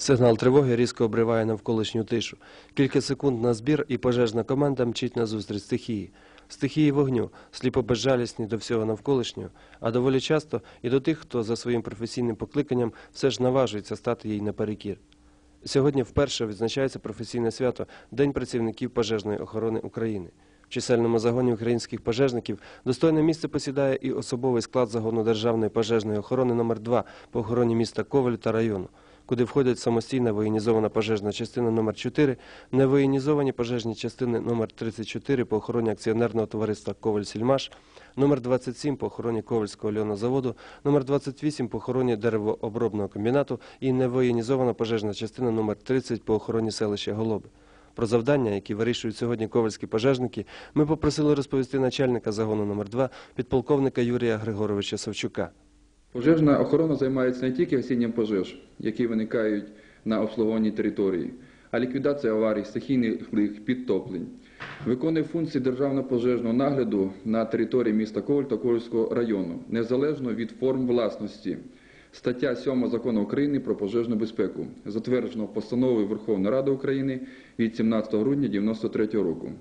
Сигнал тривоги різко обриває навколишню тишу. Кілька секунд на збір і пожежна команда мчить назустріч стихії. Стихії вогню, сліпо безжалісні до всього навколишнього, а доволі часто і до тих, хто за своїм професійним покликанням все ж наважується стати їй наперекір. Сьогодні вперше відзначається професійне свято День працівників пожежної охорони України. В чисельному загоні українських пожежників достойне місце посідає і особовий склад загону Державної пожежної охорони номер 2 по охороні міста Коваль та району, куди входять самостійна воєнізована пожежна частина номер 4 невоєнізовані пожежні частини номер 34 по охороні акціонерного товариства Коваль Сільмаш, номер 27 по охороні Ковальського льонозаводу, номер 28 по охороні деревообробного комбінату і невоєнізована пожежна частина номер 30 по охороні селища Голоби. Про завдання, які вирішують сьогодні ковальські пожежники, ми попросили розповісти начальника загону номер 2 підполковника Юрія Григоровича Савчука. Пожежна охорона займається не тільки гасінням пожеж, які виникають на обслуговуваній території, а ліквідація аварій, стихійних лих, підтоплень. Виконує функції державного пожежного нагляду на території міста Коваль та Ковальського району, незалежно від форм власності. Стаття 7 Закону України про пожежну безпеку, затверджено постановою Верховної Ради України від 17 грудня 1993 року.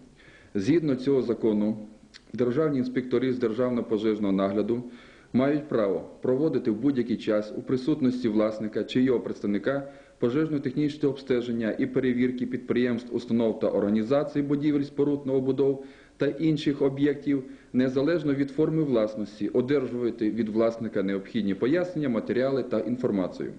Згідно цього закону, державні інспектори з державного пожежного нагляду мають право проводити в будь-який час у присутності власника чи його представника пожежно-технічне обстеження і перевірки підприємств, установ та організацій будівель, споруд, новобудов та інших об'єктів, незалежно від форми власності, одержувати від власника необхідні пояснення, матеріали та інформацію.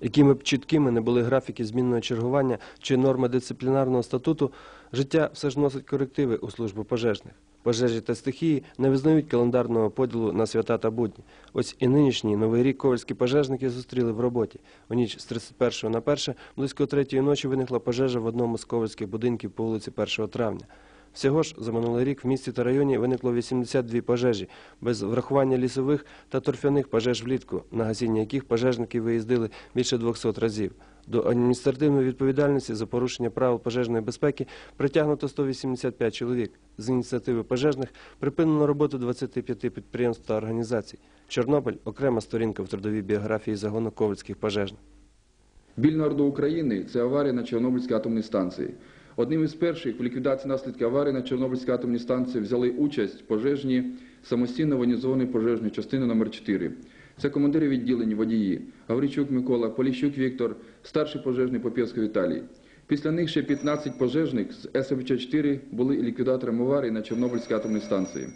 Якими б чіткими не були графіки змінного чергування чи норми дисциплінарного статуту, життя все ж носить корективи у службу пожежних. Пожежі та стихії не визнають календарного поділу на свята та будні. Ось і нинішній новий рік ковальські пожежники зустріли в роботі. У ніч з 31 на 1 близько третьої ночі виникла пожежа в одному з ковальських будинків по вулиці 1 травня. Всього ж за минулий рік в місті та районі виникло 82 пожежі, без врахування лісових та торфяних пожеж влітку, на гасіння яких пожежники виїздили більше 200 разів. До адміністративної відповідальності за порушення правил пожежної безпеки притягнуто 185 чоловік. З ініціативи пожежних припинено роботу 25 підприємств та організацій. Чорнобиль окрема сторінка в трудовій біографії загону ковальських пожежних. Біль народу України це аварія на Чорнобильській атомній станції. Одним із перших в ліквідації наслідків аварії на Чорнобильській атомній станції взяли участь пожежні самостійно воєнізованої пожежної частини номер 4 Це командири відділень водії Гавричук Микола, Поліщук Віктор, старший пожежний Попєвсько Віталій. Після них ще 15 пожежних з СВЧ-4 були ліквідаторами аварії на Чорнобильській атомній станції.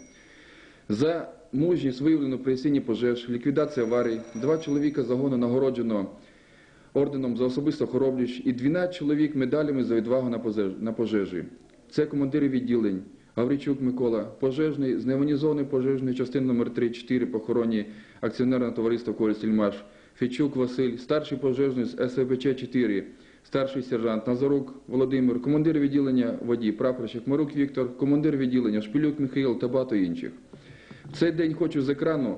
За мужність виявлено при гасінні пожеж, ліквідація аварій, два чоловіка загону нагороджено орденом за особисту хоробрість і 12 чоловік медалями за відвагу на пожежі. Це командири відділень Гавричук Микола, пожежний з невонізованої пожежної частини номер 3-4 по охороні акціонерного товариства Коль Сільмаш, Фічук Василь, старший пожежний з СВБЧ-4, старший сержант Назарук Володимир, командир відділення водій, прапорщик Марук Віктор, командир відділення Шпилюк Михайло та багато інших. В цей день хочу з екрану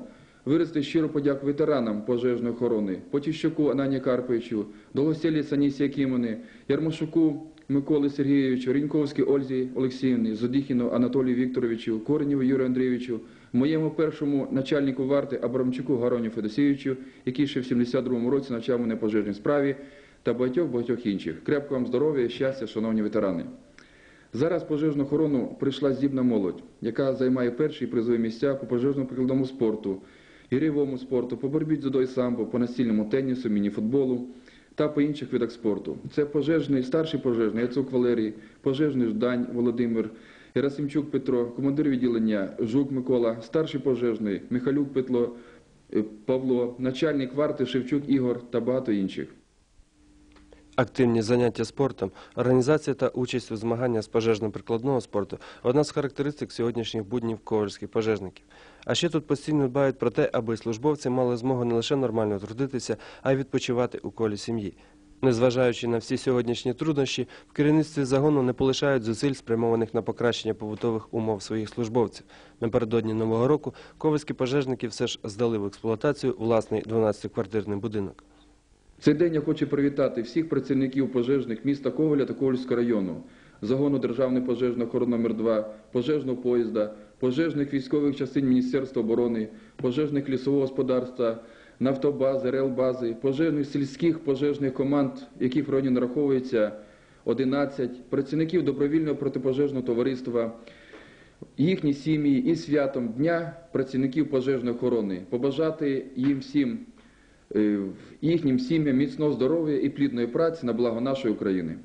виразити щиро подяку ветеранам пожежної охорони, Потіщуку Анані Карповичу, Долгоселі Анісі Якимони, Ярмошуку Миколи Сергійовичу, Ріньковській Ользі Олексіївні, Зодіхіну Анатолію Вікторовичу, Коренєву Юрію Андрійовичу, моєму першому начальнику варти Абрамчуку Гароню Федосійовичу, який ще в 72-му році навчав мене пожежній справі, та багатьох-багатьох інших. Крепко вам здоров'я і щастя, шановні ветерани. Зараз пожежну охорону прийшла здібна молодь, яка займає перші призові місця по пожежному прикладному спорту, ігровому спорту, по боротьбі дзюдо і самбо, по настільному тенісу, мініфутболу та по інших видах спорту. Це пожежний, старший пожежний Яцук Валерій, пожежний Ждань Володимир, Герасимчук Петро, командир відділення Жук Микола, старший пожежний Михалюк Петло, е, Павло, начальник варти Шевчук Ігор та багато інших. Активні заняття спортом, організація та участь у змаганнях з пожежно-прикладного спорту одна з характеристик сьогоднішніх буднів ковальських пожежників. А ще тут постійно дбають про те, аби службовці мали змогу не лише нормально трудитися, а й відпочивати у колі сім'ї. Незважаючи на всі сьогоднішні труднощі, в керівництві загону не полишають зусиль, спрямованих на покращення побутових умов своїх службовців. Напередодні нового року ковальські пожежники все ж здали в експлуатацію власний 12-квартирний будинок. Цей день я хочу привітати всіх працівників пожежних міста Коваля та Ковальського району, загону Державної пожежної охорони номер 2 пожежного поїзда, пожежних військових частин Міністерства оборони, пожежних лісового господарства, нафтобази, релбази, пожежних сільських пожежних команд, яких в районі нараховується 11, працівників добровільного протипожежного товариства, їхні сім'ї і святом Дня працівників пожежної охорони. Побажати їм всім, їхнім сім'ям міцного здоров'я і плідної праці на благо нашої України.